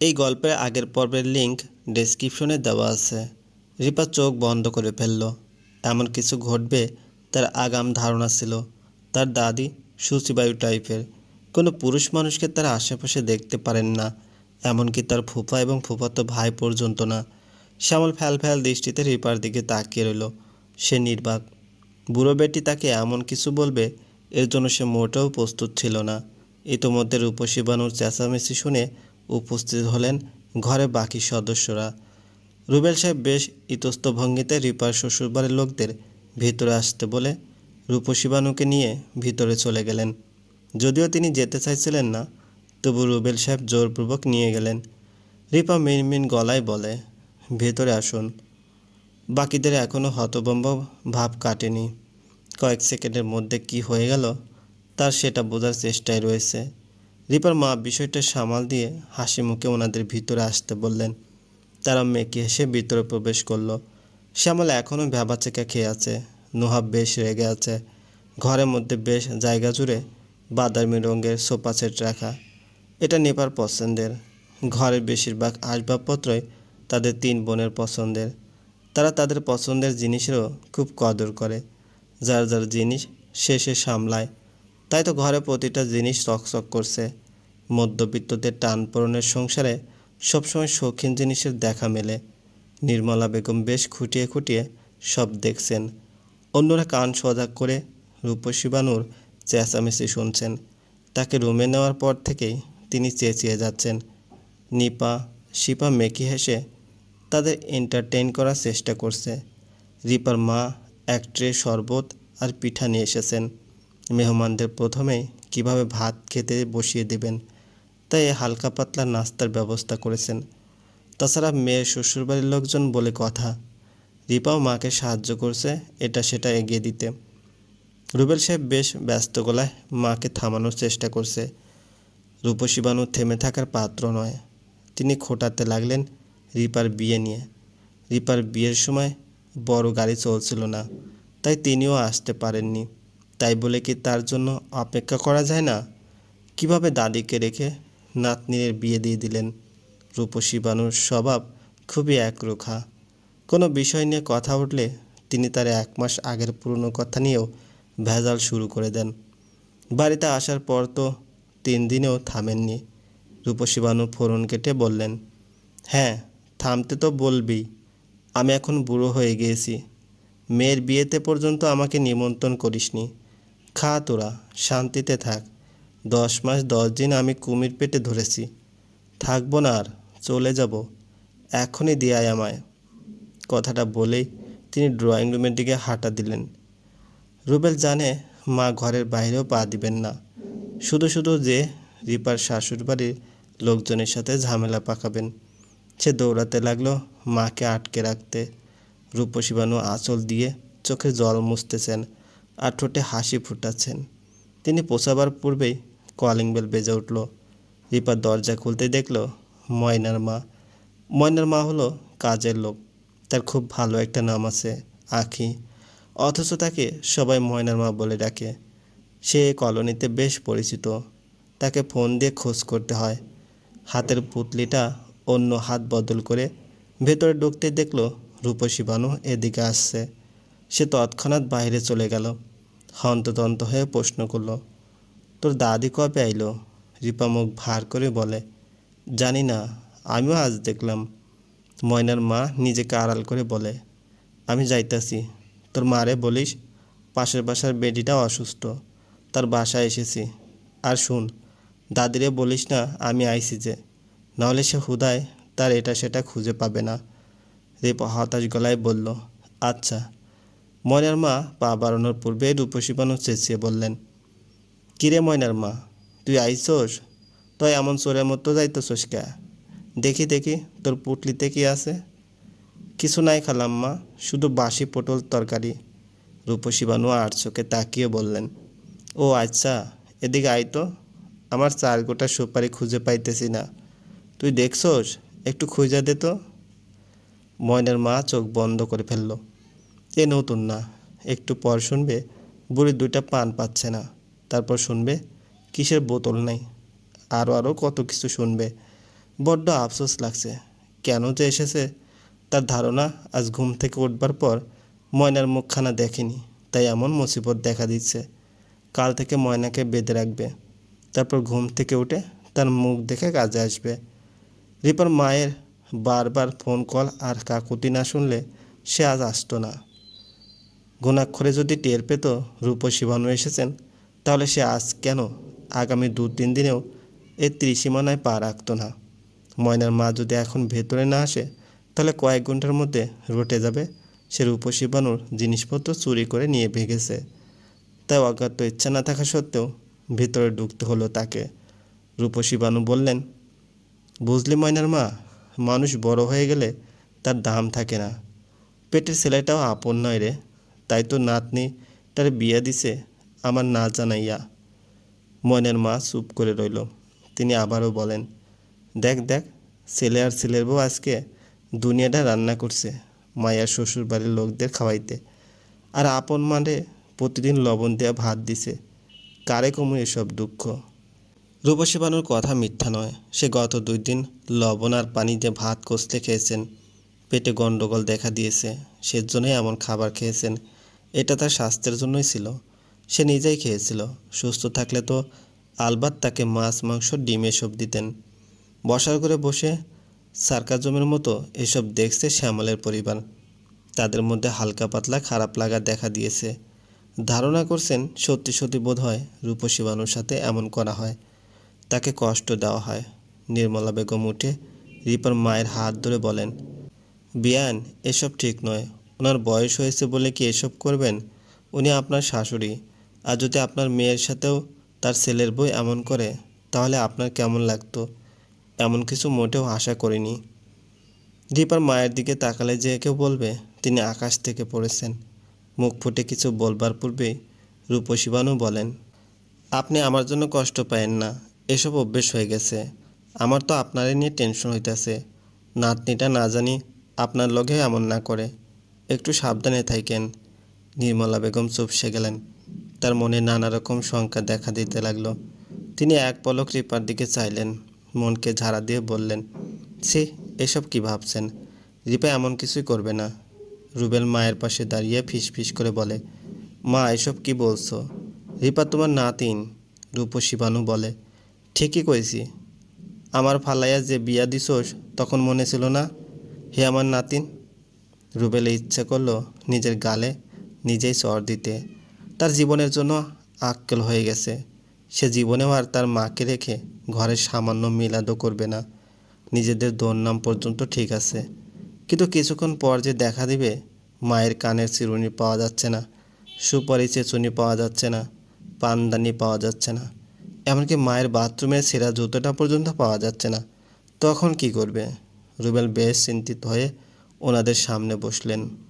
এই গল্পের আগের পর্বের লিংক ডেসক্রিপশনে দেওয়া আছে। রিপা চোখ বন্ধ করে ফেলল। এমন কিছু ঘটবে তার আগাম ধারণা ছিল। তার দাদি সুচিবায়ু টাইপের। কোনো পুরুষ মানুষকে তার আশেপাশে দেখতে পারেন না। এমনকি তার ফুফা এবং ফুফাতো ভাই পর্যন্ত না। শ্যামল ফ্যাল ফ্যাল দৃষ্টিতে রিপার দিকে তাকিয়ে রইল। সে নির্বাক। বুড়ো বেটি তাকে এমন কিছু বলবে, এর জন্য সে মোটেও প্রস্তুত ছিল না। ইতোমধ্যে রূপসী বানুর চেঁচামেচি শুনে উপস্থিত হলেন ঘরে বাকি সদস্যরা। রুবেল সাহেব বেশ ইতস্ত ভঙ্গিতে রিপার শ্বশুরবাড়ির লোকদের ভিতরে আসতে বলে রূপসী বানুকে নিয়ে ভিতরে চলে গেলেন। যদিও তিনি যেতে চাইছিলেন না, তবু রুবেল সাহেব জোরপূর্বক নিয়ে গেলেন। রিপা মিনমিন গলায় বলে, ভেতরে আসুন। বাকিদের এখনও হতভম্ব ভাব কাটেনি। কয়েক সেকেন্ডের মধ্যে কি হয়ে গেল, তার সেটা বোঝার চেষ্টায় রয়েছে। রিপার মা বিষয়টা সামাল দিয়ে হাসি মুখে ওনাদের ভিতরে আসতে বললেন, তারা মেয়েকে হেসে ভিতরে প্রবেশ করল। শ্যামল এখনও ভ্যাবাচেকা খেয়ে আছে, নোহাব বেশ রেগে আছে। ঘরের মধ্যে বেশ জায়গা জুড়ে বাদামি রঙের সোফা সেট রাখা। এটা নেপার পছন্দের। ঘরের বেশিরভাগ আসবাবপত্রই তাদের তিন বোনের পছন্দের। তারা তাদের পছন্দের জিনিসেরও খুব কদর করে। যার যার জিনিস সে সে সামলায়। তাই তো ঘরে প্রতিটা জিনিস চকচক করছে। মধ্যবিত্তদের টানপূরণের সংসারে সবসময় শৌখিন জিনিসের দেখা মেলে। নির্মলা বেগম বেশ খুঁটিয়ে খুঁটিয়ে সব দেখছেন। অন্যরা কান সজাগ করে রূপসী বানুর চেঁচামেচি শুনছেন। তাকে রুমে নেওয়ার পর থেকেই তিনি চেঁচিয়ে যাচ্ছেন। নিপা, শিপা মেকি হেসে তাদের এন্টারটেইন করার চেষ্টা করছে। রিপার মা এক ট্রে শরবত আর পিঠা নিয়ে এসেছেন। মেহমানদের প্রথমেই কীভাবে ভাত খেতে বসিয়ে দেবেন, তাই হালকা পাতলা নাস্তার ব্যবস্থা করেছেন। তাছাড়া মেয়ের শ্বশুরবাড়ির লোকজন বলে কথা, রিপাও মাকে সাহায্য করছে, এটা সেটা এগিয়ে দিতে। রুবেল সাহেব বেশ ব্যস্ত গলায় মাকে থামানোর চেষ্টা করছে। রূপসী বানু থেমে থাকার পাত্র নয়। তিনি খোটাতে লাগলেন রিপার বিয়ে নিয়ে। রিপার বিয়ের সময় বড় গাড়ি চলছিল না, তাই তিনিও আসতে পারেননি। তাই বলে কি তার জন্য অপেক্ষা করা যায় না? কীভাবে দাদিকে রেখে নাতনির বিয়ে দিয়ে দিলেন? রূপসী বানুর স্বভাব খুবই একরোখা। কোনো বিষয় নিয়ে কথা উঠলে তিনি তার এক মাস আগের পুরনো কথা নিয়েও ভেজাল শুরু করে দেন। বাড়িতে আসার পর তো তিন দিনেও থামেননি। রূপসী বানু ফোরন কেটে বললেন হ্যাঁ থামতে তো বলবি। আমি এখন বুড়ো হয়ে গিয়েছি। মেয়ের বিয়েতে পর্যন্ত আমাকে নিমন্ত্রণ করিসনি। খা তোরা, শান্তিতে থাক। দশ মাস দশ দিন আমি কুমির পেটে ধরেছি। থাকব না আর, চলে যাব। এখনই দিয়ায় আমায়। কথাটা বলেই তিনি ড্রয়িং রুমের দিকে হাঁটা দিলেন। রুবেল জানে মা ঘরের বাইরেও পা দিবেন না। শুধু শুধু যে রিপার শাশুড় বাড়ির লোকজনের সাথে ঝামেলা পাকাবেন। সে দৌড়াতে লাগল মাকে আটকে রাখতে। রূপসী বানু আঁচল দিয়ে চোখে জল মুছতেছেন। আর ঠোঁটে হাসি ফুটাচ্ছেন। তিনি পোষাবার পূর্বেই কলিং বেল বেজে উঠল। রিপার দরজা খুলতে দেখল ময়নার মা। ময়নার মা হলো কাজের লোক। তার খুব ভালো একটা নাম আছে, আখি। অথচ তাকে সবাই ময়নার মা বলে ডাকে। সে কলোনিতে বেশ পরিচিত। তাকে ফোন দিয়ে খোঁজ করতে হয়। হাতের পুতলিটা অন্য হাত বদল করে ভেতরে ঢুকতে দেখল রূপসী বানু এদিকে আসছে। সে তৎক্ষণাৎ বাইরে চলে গেল। হন্ততন্ত হয়ে প্রশ্ন করল, তোর দাদি কবে আইলো? রিপা মুখ ভার করে বলে, জানি না, আমিও আজ দেখলাম। ময়নার মা নিজেকে আড়াল করে বলে, আমি যাইতাছি। তোর মারে বলিস, পাশের বাসার বেডিটা অসুস্থ, তার বাসায় এসেছি। আর শুন, দাদিরে বলিস না, আমি আইছি যে, নাহলে সে হুদায় তার এটা সেটা খুঁজে পাবে না। রেপা হতাশ গলায় বলল আচ্ছা। ময়নার মা পা বাড়ানোর পূর্বে রূপসী বানু চেঁচিয়ে বললেন, কিরে ময়নার মা, তুই আইসোস? তুই এমন চোরের মতো যাইতেছোস কে? দেখি দেখি, তোর পুটলিতে কি আছে? কিছু নাই খালাম মা, শুধু বাসি পটল তরকারি, রূপসী বানু আর চোখে তাকিয়ে বললেন। ও আচ্ছা এদিকে আয় তো, আমার চার গোটা সুপারি খুঁজে পাইতেছি না। তুই দেখছোস, একটু খুঁজে দে তো। ময়নার মা চোখ বন্ধ করে ফেলল। এ নতুন না। একটু পর শুনবে বুড়ি দুইটা পান পাচ্ছে না। তারপর শুনবে, কিসের বোতল নেই? আরও আরও কত কিছু শুনবে। বড্ড আফসোস লাগছে। কেন যে এসেছে? তার ধারণা আজ ঘুম থেকে উঠবার পর ময়নার মুখখানা দেখেনি, তাই এমন মুসিবত দেখা দিচ্ছে। কাল থেকে ময়নাকে বেঁধে রাখবে। তারপর ঘুম থেকে উঠে তার মুখ দেখে কাজে আসবে। রিপার মায়ের বারবার ফোন কল আর কাকুতি না শুনলে সে আজ আসতো না। গুণাক্ষরে যদি টের পেত রূপসী ভানু এসেছেন, তাহলে সে আজ কেন আগামী দু তিন দিনেও এই ত্রিসীমানায় পা রাখতো না? ময়নার মা যদি এখন ভেতরে না আসে, তাহলে কয়েক ঘণ্টার মধ্যে রটে যাবে। সে রূপসী বানুর জিনিসপত্র চুরি করে নিয়ে ভেগেছে। তাই অজ্ঞাত ইচ্ছা না থাকা সত্ত্বেও ভেতরে ঢুকতে হলো তাকে। রূপসী বানু বললেন, বুঝলি ময়নার মা, মানুষ বড় হয়ে গেলে তার দাম থাকে না। পেটের ছেলেটাও আপন নয় রে। তাই তো নাতনি তার বিয়া দিছে, আমার না জানাইয়া। ময়নার মা চুপ করে রইল। তিনি আবারও বলেন, দেখ দেখ, ছেলে আর ছেলের বউ আজকে দুনিয়াটা রান্না করছে, মায়ার শ্বশুর বাড়ির লোকদের খাওয়াইতে। আর আপন মানে প্রতিদিন লবণ দেওয়া ভাত দিছে, কারে কমু এসব দুঃখ? রূপসী বানুর কথা মিথ্যা নয়। সে গত দুই দিন লবণ আর পানি দিয়ে ভাত কষতে খেয়েছেন। পেটে গন্ডগোল দেখা দিয়েছে। সেজন্যই এমন খাবার খেয়েছেন। এটা তার স্বাস্থ্যের জন্যই ছিল। সে নিজেই খেয়েছিল। সুস্থ থাকলে তো আলবাত তাকে মাছ, মাংস, ডিম এসব দিতেন। বসার করে বসে সার্কাজমের মতো এসব দেখছে শ্যামলের পরিবার। তাদের মধ্যে হালকা পাতলা খারাপ লাগা দেখা দিয়েছে। ধারণা করছেন সত্যি সত্যি বোধ হয় রূপসী বানুর সাথে এমন করা হয়। তাকে কষ্ট দেওয়া হয়। নির্মলা বেগম উঠে রিপার মায়ের হাত ধরে বলেন, বিয়ান, এসব ঠিক নয়। ওনার বয়স হয়েছে বলে কি এসব করবেন? উনি আপনার শাশুড়ি। আর যদি আপনার মেয়ের সাথেও তার ছেলের বই এমন করে, তাহলে আপনার কেমন লাগতো? এমন কিছু মোটেও আশা করিনি। দীপার মায়ের দিকে তাকালে যে কেউ বলবে, তিনি আকাশ থেকে পড়েছেন। মুখ ফুটে কিছু বলবার পূর্বেই রূপসী বানু বলেন, আপনি আমার জন্য কষ্ট পায়েন না, এসব অভ্যেস হয়ে গেছে। আমার তো আপনারই নিয়ে টেনশন হইতেছে। নাতনিটা না জানি আপনার লগে এমন না করে। একটু সাবধানে থাকেন। নির্মলা বেগম চুপসে গেলেন। তার মনে নানা রকম শঙ্কা দেখা দিতে লাগল। তিনি এক পলক রিপার দিকে চাইলেন। মনকে ঝাড়া দিয়ে বললেন, ছি, এসব কি ভাবছেন? রিপা এমন কিছুই করবে না। রুবেল মায়ের পাশে দাঁড়িয়ে ফিস ফিস করে বলে, মা, এসব কি বলছো? রিপা তোমার নাতিন। রূপসী বানু বলে, ঠিকই কইছি। আমার ফালাইয়া যে বিয়া দিছোস, তখন মনে ছিল না? হে আমার নাতিন রুবেলে ইচ্ছে করল নিজের গালে নিজেই চর দিতে। তার জীবনের জন্য আক্কেল হয়ে গেছে। সে জীবনেও আর তার মাকে রেখে ঘরের সামান্য মিলাদও করবে না। নিজেদের নাম পর্যন্ত ঠিক আছে। কিন্তু কিছুক্ষণ পর যে দেখা দিবে, মায়ের কানের চিরুনি পাওয়া যাচ্ছে না সুপারি চেচুনি পাওয়া যাচ্ছে না, পানদানি পাওয়া যাচ্ছে না। এমনকি মায়ের বাথরুমের সেরা জুতোটা পর্যন্ত পাওয়া যাচ্ছে না। তখন কি করবে? রুবেল বেশ চিন্তিত হয়ে ওনাদের সামনে বসলেন।